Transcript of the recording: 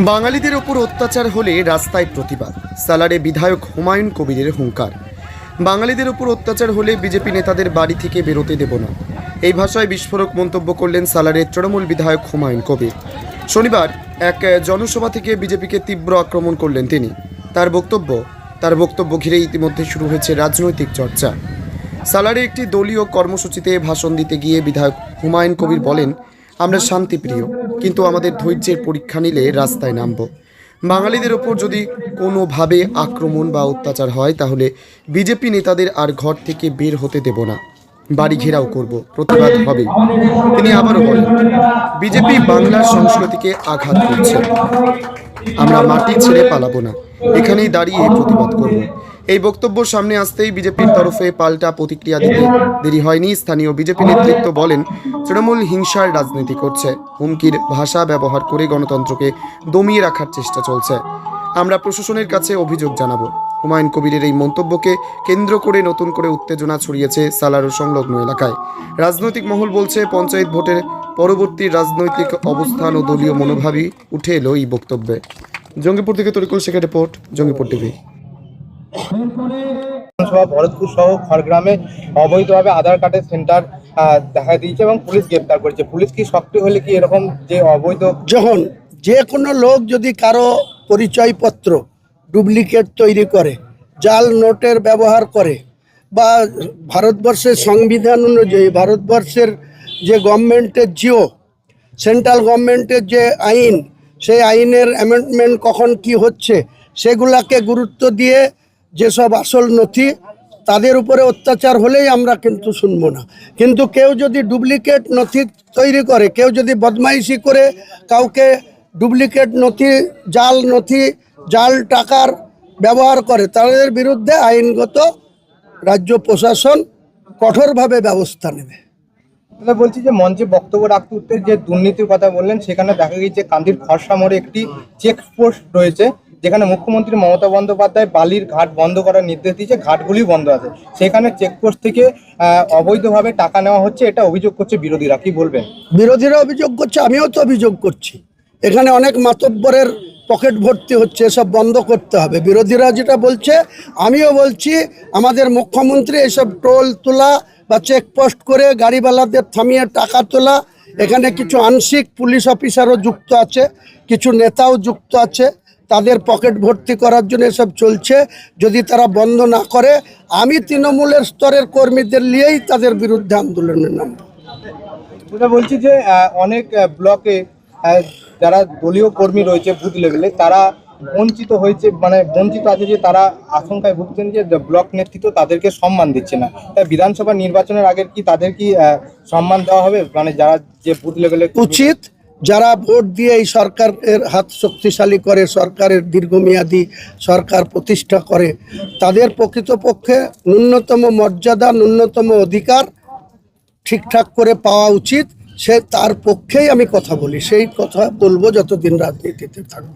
বাঙালিদের ওপর অত্যাচার হলে রাস্তায় প্রতিবাদ, সালারে বিধায়ক হুমায়ুন কবিরের হুঙ্কার। বাঙালিদের ওপর অত্যাচার হলে বিজেপি নেতাদের বাড়ি থেকে বেরোতে দেব না। এই ভাষায় বিস্ফোরক মন্তব্য করলেন সালারের তৃণমূল বিধায়ক হুমায়ুন কবির। শনিবার এক জনসভা থেকে বিজেপিকে তীব্র আক্রমণ করলেন তিনি। তার বক্তব্য তার বক্তব্য ঘিরে ইতিমধ্যে শুরু হয়েছে রাজনৈতিক চর্চা। সালারে একটি দলীয় কর্মসূচিতে ভাষণ দিতে গিয়ে বিধায়ক হুমায়ুন কবির বলেন আমরা শান্তিপ্রিয়, কিন্তু আমাদের ধৈর্যের পরীক্ষা নিলে রাস্তায় নামব। বাঙালিদের ওপর যদি কোনোভাবে আক্রমণ বা অত্যাচার হয়, তাহলে বিজেপি নেতাদের আর ঘর থেকে বের হতে দেব না। বাড়ি ঘেরাও করব, প্রতিবাদ হবে। তিনি আবারও বলেন, বিজেপি বাংলার সংস্কৃতিকে আঘাত করছে। আমরা মাটি ছেড়ে পালাবো না। এখানেই দাঁড়িয়ে প্রতিবাদ করব। এই বক্তব্য সামনে আসতেই বিজেপির তরফে পাল্টা প্রতিক্রিয়া দিতে দেরি হয়নি। স্থানীয় বিজেপি নেতৃত্ব বলেন, তৃণমূল হিংসার রাজনীতি করছে। হুমকির ভাষা ব্যবহার করে গণতন্ত্রকে দমিয়ে রাখার চেষ্টা চলছে। আমরা প্রশাসনের কাছে অভিযোগ জানাব। হুমায়ুন কবিরের এই মন্তব্যকে কেন্দ্র করে নতুন করে উত্তেজনা ছড়িয়েছে সালারো সংলগ্ন এলাকায়। রাজনৈতিক মহল বলছে, পঞ্চায়েত ভোটের পরবর্তী রাজনৈতিক অবস্থান ও দলীয় মনোভাবই উঠে এলো এই বক্তব্যে। জঙ্গিপুর থেকে তরিকুল শেখের রিপোর্ট, জঙ্গিপুর টিভি। ভরতপুর সহ খড়গ্রামে অবৈধভাবে আধার কার্ডের সেন্টার দেখা দিয়েছে এবং পুলিশ গ্রেপ্তার করেছে। পুলিশ কি সক্রিয় হলে কি এরকম যে অবৈধ যখন যে কোনো লোক যদি কারও পরিচয়পত্র ডুপ্লিকেট তৈরি করে জাল নোটের ব্যবহার করে বা ভারতবর্ষের সংবিধান অনুযায়ী ভারতবর্ষের যে গভর্নমেন্টের জিও সেন্ট্রাল গভর্নমেন্টের যে আইন সেই আইনের অ্যামেন্ডমেন্ট কখন কি হচ্ছে সেগুলাকে গুরুত্ব দিয়ে যেসব আসল নথি, তাদের উপরে অত্যাচার হলেই আমরা কিন্তু শুনব না। কিন্তু কেউ যদি ডুপ্লিকেট নথি তৈরি করে, কেউ যদি বদমাইশি করে কাউকে ডুপ্লিকেট নথি, জাল নথি, জাল টাকার ব্যবহার করে, তাদের বিরুদ্ধে আইনগত রাজ্য প্রশাসন কঠোরভাবে ব্যবস্থা নেবে। তাহলে বলছি যে মঞ্চে বক্তব্য রাখতে উঠতে যে দুর্নীতির কথা বললেন, সেখানে দেখা গিয়েছে কান্দির খরসা মোড়ে একটি চেকপোস্ট রয়েছে। যেখানে মুখ্যমন্ত্রী মমতা বন্দ্যোপাধ্যায় বালির ঘাট বন্ধ করার নির্দেশ দিয়েছে ঘাটগুলি বন্ধ আছে। সেখানে চেকপোস্ট থেকে অবৈধভাবে টাকা নেওয়া হচ্ছে, এটা অভিযোগ করছে বিরোধীরা। কি বলবেন? বিরোধীরা অভিযোগ করছে, আমিও তো অভিযোগ করছি। এখানে অনেক মাতব্বরের পকেট ভর্তি হচ্ছে, এসব বন্ধ করতে হবে। বিরোধীরা যেটা বলছে, আমিও বলছি, আমাদের মুখ্যমন্ত্রী এসব টোল তোলা বা চেকপোস্ট করে গাড়িওয়ালাদের থামিয়ে টাকা তোলা, এখানে কিছু আংশিক পুলিশ অফিসারও যুক্ত আছে, কিছু নেতাও যুক্ত আছে। তাদের পকেট ভর্তি করার জন্য এসব চলছে। যদি তারা বন্ধ না করে আমি তৃণমূলের স্তরের কর্মীদের নিয়েই তাদের বিরুদ্ধে আন্দোলনে নামব। যেটা বলছি যে অনেক ব্লকে যারা দলীয় কর্মী রয়েছে বুথ লেভেলে তারা বঞ্চিত হয়েছে মানে বঞ্চিত আছে যে তারা আশঙ্কায় ভুগছেন যে ব্লক নেতৃত্ব তাদেরকে সম্মান দিচ্ছে না। তাই বিধানসভা নির্বাচনের আগে কি তাদের কি সম্মান দেওয়া হবে? মানে যারা যে বুথ লেভেলে উচিত যারা ভোট দিয়ে এই সরকারের হাত শক্তিশালী করে, সরকারের দীর্ঘমেয়াদী সরকার প্রতিষ্ঠা করে, তাদের প্রকৃতপক্ষে ন্যূনতম মর্যাদা, ন্যূনতম অধিকার ঠিকঠাক করে পাওয়া উচিত। সে তার পক্ষেই আমি কথা বলি, সেই কথা বলব যতদিন রাজনীতিতে থাকব।